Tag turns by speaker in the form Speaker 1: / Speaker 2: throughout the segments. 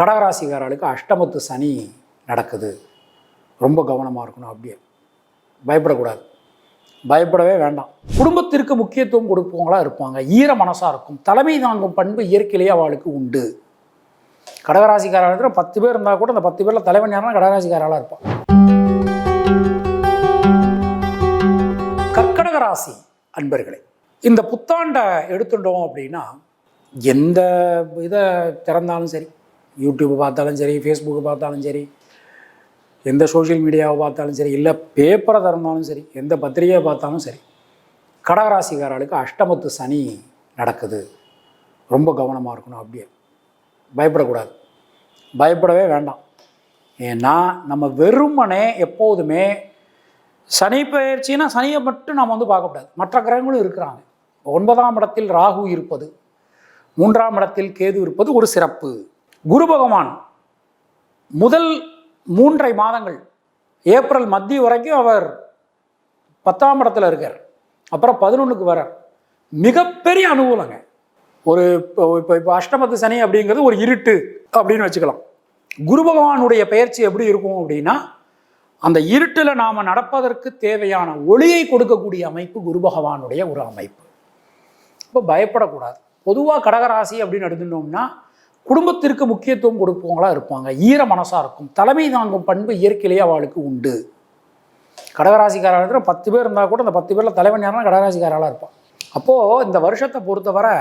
Speaker 1: கடகராசிக்காரர்களுக்கு அஷ்டமத்து சனி நடக்குது. ரொம்ப கவனமாக இருக்கணும் அப்படியே. பயப்படக்கூடாது. பயப்படவே வேண்டாம். குடும்பத்திற்கு முக்கியத்துவம் கொடுப்பவங்களா இருப்பாங்க. ஈர மனசாக இருக்கும். தலைமை தாங்கும் பண்பு இயற்கையிலேயே அவளுக்கு உண்டு. கடகராசிக்காரர்கள் பத்து பேர் இருந்தால் கூட அந்த பத்து பேரில் தலைவன் யாருன்னா கடகராசிக்காரர்களாக இருப்பான் கர்க்கடக ராசி அன்பர்களே இந்த புத்தாண்டை எடுத்துட்டோம் அப்படின்னா எந்த இதை திறந்தாலும் சரி யூடியூப் பார்த்தாலும் சரி ஃபேஸ்புக்கு பார்த்தாலும் சரி எந்த சோஷியல் மீடியாவை பார்த்தாலும் சரி இல்லை பேப்பரை திறந்தாலும் சரி எந்த பத்திரிகையை பார்த்தாலும் சரி கடகராசிக்காரர்களுக்கு அஷ்டமத்து சனி நடக்குது. ரொம்ப கவனமாக இருக்கணும் அப்படியே. பயப்படக்கூடாது. பயப்படவே வேண்டாம். ஏன்னா நம்ம வெறுமனே எப்போதுமே சனி பயிற்சினா சனியை மட்டும் நம்ம வந்து பார்க்கக்கூடாது. மற்ற கிரகங்களும் இருக்கிறாங்க. ஒன்பதாம் இடத்தில் ராகு இருப்பது மூன்றாம் இடத்தில் கேது இருப்பது ஒரு சிறப்பு. குரு பகவான் முதல் மூன்றை மாதங்கள் ஏப்ரல் மத்திய வரைக்கும் அவர் பத்தாம் இடத்துல இருக்கார். அப்புறம் பதினொன்றுக்கு வரார் மிகப்பெரிய அனுகூலங்க. ஒரு இப்போ இப்போ இப்போ அஷ்டமத்து சனி அப்படிங்கிறது ஒரு இருட்டு அப்படின்னு வச்சுக்கலாம். குரு பகவானுடைய பயிற்சி எப்படி இருக்கும் அப்படின்னா அந்த இருட்டில் நாம் நடப்பதற்கு தேவையான ஒளியை கொடுக்கக்கூடிய அமைப்பு குரு பகவானுடைய ஒரு அமைப்பு. இப்போ பயப்படக்கூடாது. பொதுவாக கடகராசி அப்படின்னு எடுத்துட்டோம்னா குடும்பத்திற்கு முக்கியத்துவம் கொடுப்பவங்களா இருப்பாங்க. ஈர மனசாக இருக்கும். தலைமை தாங்கும் பண்பு இயற்கையிலேயே அவளுக்கு உண்டு. கடகராசிக்காரர்கள் பத்து பேர் இருந்தால் கூட அந்த பத்து பேரில் தலைவன் யாருன்னா கடகராசிக்காராக இருப்பான் அப்போது இந்த வருஷத்தை பொறுத்தவரை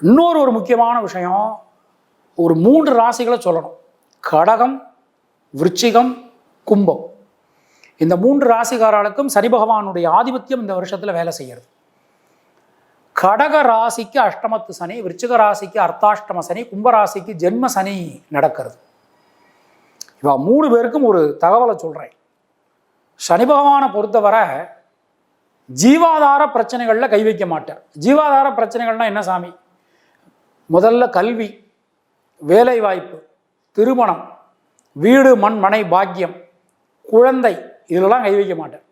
Speaker 1: இன்னொரு ஒரு முக்கியமான விஷயம் ஒரு மூன்று ராசிகளை சொல்லணும். கடகம் விருச்சிகம் கும்பம். இந்த மூன்று ராசிக்காரர்களுக்கும் சனி பகவானுடைய ஆதிபத்தியம் இந்த வருஷத்தில் வேலை செய்கிறது கடக ராசிக்கு அஷ்டமத்து சனி விருச்சிக ராசிக்கு அர்த்தாஷ்டம சனி கும்பராசிக்கு ஜென்ம சனி நடக்கிறது. இவா மூணு பேருக்கும் ஒரு தகவலை சொல்கிறேன் சனி பகவானை பொறுத்தவரை ஜீவாதார பிரச்சனைகளில் கை வைக்க மாட்டார். ஜீவாதார பிரச்சனைகள்னால் என்ன சாமி? முதல்ல கல்வி வேலை வாய்ப்பு திருமணம் வீடு மண் மனை பாக்கியம் குழந்தை இதிலெல்லாம் கை வைக்க மாட்டார்.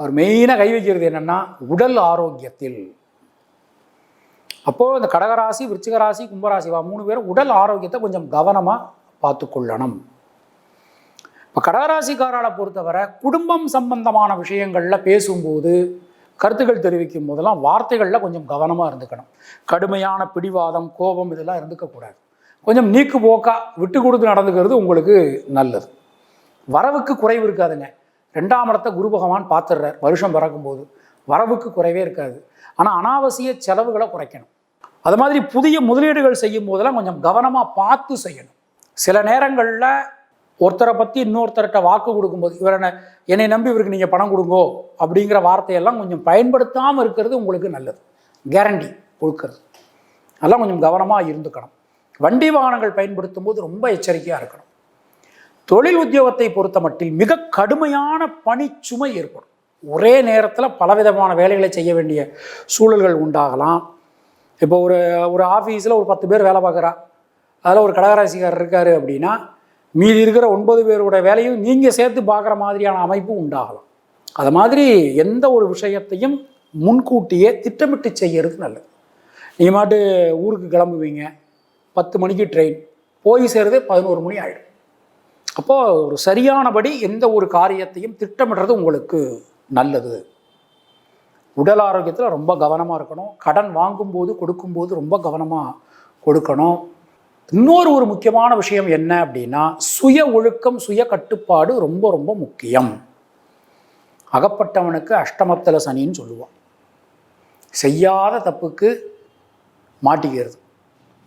Speaker 1: அவர் மெயினாக கை வைக்கிறது என்னென்னா உடல் ஆரோக்கியத்தில். அப்போது இந்த கடகராசி விருச்சிகராசி கும்பராசி வா மூணு பேரும் உடல் ஆரோக்கியத்தை கொஞ்சம் கவனமாக பார்த்துக்கொள்ளணும். இப்போ கடகராசிக்காரால பொறுத்தவரை குடும்பம் சம்பந்தமான விஷயங்களில் பேசும்போது கருத்துக்கள் தெரிவிக்கும் போதெல்லாம் வார்த்தைகளில் கொஞ்சம் கவனமாக இருந்துக்கணும். கடுமையான பிடிவாதம் கோபம் இதெல்லாம் இருந்துக்கக்கூடாது கொஞ்சம் நீக்கு போக்கா விட்டு கொடுத்து நடந்துக்கிறது உங்களுக்கு நல்லது. வரவுக்கு குறைவு இருக்காதுங்க. ரெண்டாம் இடத்த குரு பகவான் பார்த்துடுறார். வருஷம் பிறக்கும்போது. வரவுக்கு குறைவே இருக்காது. ஆனால் அனாவசிய செலவுகளை குறைக்கணும். அது மாதிரி புதிய முதலீடுகள் செய்யும் போதெல்லாம் கொஞ்சம் கவனமாக பார்த்து செய்யணும். சில நேரங்களில் ஒருத்தரை பற்றி இன்னொருத்தர்கிட்ட வாக்கு கொடுக்கும்போது இவரை ந- என்னை நம்பி இவருக்கு நீங்கள் பணம் கொடுங்கோ அப்படிங்கிற வார்த்தையெல்லாம் கொஞ்சம் பயன்படுத்தாமல் இருக்கிறது உங்களுக்கு நல்லது. கேரண்டி கொடுக்கறது. அதெல்லாம் கொஞ்சம் கவனமாக இருந்துக்கணும். வண்டி வாகனங்கள் பயன்படுத்தும் போது ரொம்ப எச்சரிக்கையாக இருக்கணும். தொழில் உத்தியோகத்தை பொறுத்த மட்டில் மிக கடுமையான பணிச்சுமை ஏற்படும். ஒரே நேரத்தில் பலவிதமான வேலைகளை செய்ய வேண்டிய சூழல்கள் உண்டாகலாம். இப்போ ஒரு ஒரு ஆஃபீஸில் ஒரு பத்து பேர் வேலை பார்க்குறா. அதில் ஒரு கடகராசிக்காரர் இருக்கார் அப்படின்னா மீதி இருக்கிற ஒன்பது பேரோட வேலையும் நீங்கள் சேர்த்து பார்க்குற மாதிரியான அமைப்பு உண்டாகலாம். அது மாதிரி எந்த ஒரு விஷயத்தையும் முன்கூட்டியே திட்டமிட்டு செய்யறது நல்லது. நீங்கள் மாட்டு ஊருக்கு கிளம்புவீங்க பத்து மணிக்கு ட்ரெயின் போய் சேர்றது பதினோரு மணி ஆகிடும் அப்போது ஒரு சரியானபடி எந்த ஒரு காரியத்தையும் திட்டமிடுறது உங்களுக்கு நல்லது. உடல் ஆரோக்கியத்தில் ரொம்ப கவனமாக இருக்கணும். கடன் வாங்கும்போது கொடுக்கும்போது ரொம்ப கவனமாக கொடுக்கணும். இன்னொரு ஒரு முக்கியமான விஷயம் என்ன அப்படின்னா சுய ஒழுக்கம் சுய கட்டுப்பாடு ரொம்ப ரொம்ப முக்கியம். அகப்பட்டவனுக்கு அஷ்டமத்தல சனின்னு சொல்லுவான் செய்யாத தப்புக்கு மாட்டிக்கிறது.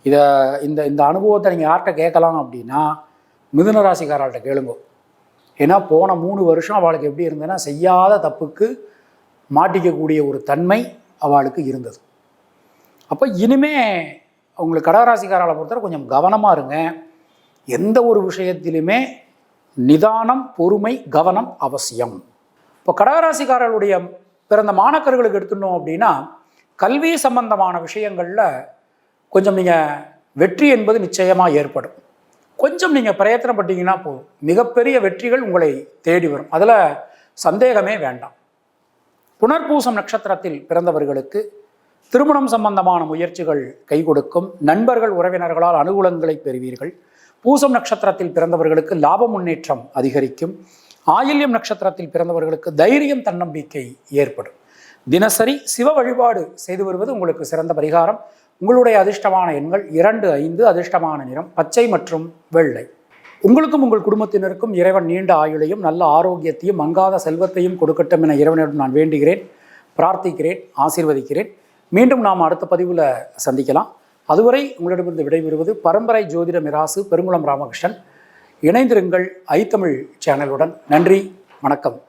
Speaker 1: இதை இந்த இந்த அனுபவத்தை நீங்கள் யார்கிட்ட கேட்கலாம் அப்படின்னா மிதுன ராசிக்காரர்கிட்ட கேளுங்க. ஏன்னா போன மூணு வருஷம் அவளுக்கு எப்படி இருந்ததுன்னா செய்யாத தப்புக்கு மாட்டிக்கக்கூடிய ஒரு தன்மை அவளுக்கு இருந்தது. அப்போ இனிமே உங்களுக்கு கடகராசிக்காரால் பொறுத்தவரை கொஞ்சம் கவனமாக இருங்க. எந்த ஒரு விஷயத்திலுமே நிதானம் பொறுமை கவனம் அவசியம். இப்போ கடகராசிக்காரர்களுடைய பிறந்த மாணக்கர்களுக்கு எடுத்துட்டோம் அப்படின்னா கல்வி சம்பந்தமான விஷயங்களில் கொஞ்சம் நீங்கள் வெற்றி என்பது நிச்சயமாக ஏற்படும். கொஞ்சம் நீங்கள் பிரயத்தனப்பட்டீங்கன்னா போதும். மிகப்பெரிய வெற்றிகள் உங்களை தேடி வரும். அதில் சந்தேகமே வேண்டாம். புனர்பூசம் நட்சத்திரத்தில் பிறந்தவர்களுக்கு திருமணம் சம்பந்தமான முயற்சிகள் கை கொடுக்கும் நண்பர்கள் உறவினர்களால் அனுகூலங்களை பெறுவீர்கள். பூசம் நட்சத்திரத்தில் பிறந்தவர்களுக்கு லாப முன்னேற்றம் அதிகரிக்கும். ஆயில்யம் நட்சத்திரத்தில் பிறந்தவர்களுக்கு தைரியம் தன்னம்பிக்கை ஏற்படும். தினசரி சிவ வழிபாடு செய்து வருவது உங்களுக்கு சிறந்த பரிகாரம். உங்களுடைய அதிர்ஷ்டமான எண்கள் இரண்டு ஐந்து அதிர்ஷ்டமான நிறம் பச்சை மற்றும் வெள்ளை. உங்களுக்கும் உங்கள் குடும்பத்தினருக்கும் இறைவன் நீண்ட ஆயுளையும் நல்ல ஆரோக்கியத்தையும் மங்காத செல்வத்தையும் கொடுக்கட்டும் என இறைவனிடம் நான் வேண்டுகிறேன். பிரார்த்திக்கிறேன் ஆசீர்வதிக்கிறேன். மீண்டும் நாம் அடுத்த பதிவில் சந்திக்கலாம். அதுவரை உங்களிடமிருந்து விடைபெறுவது பரம்பரை ஜோதிட மிராசு பெருங்குளம் ராமகிருஷ்ணன். இணைந்திருங்கள் ஐத்தமிழ் சேனலுடன். நன்றி வணக்கம்.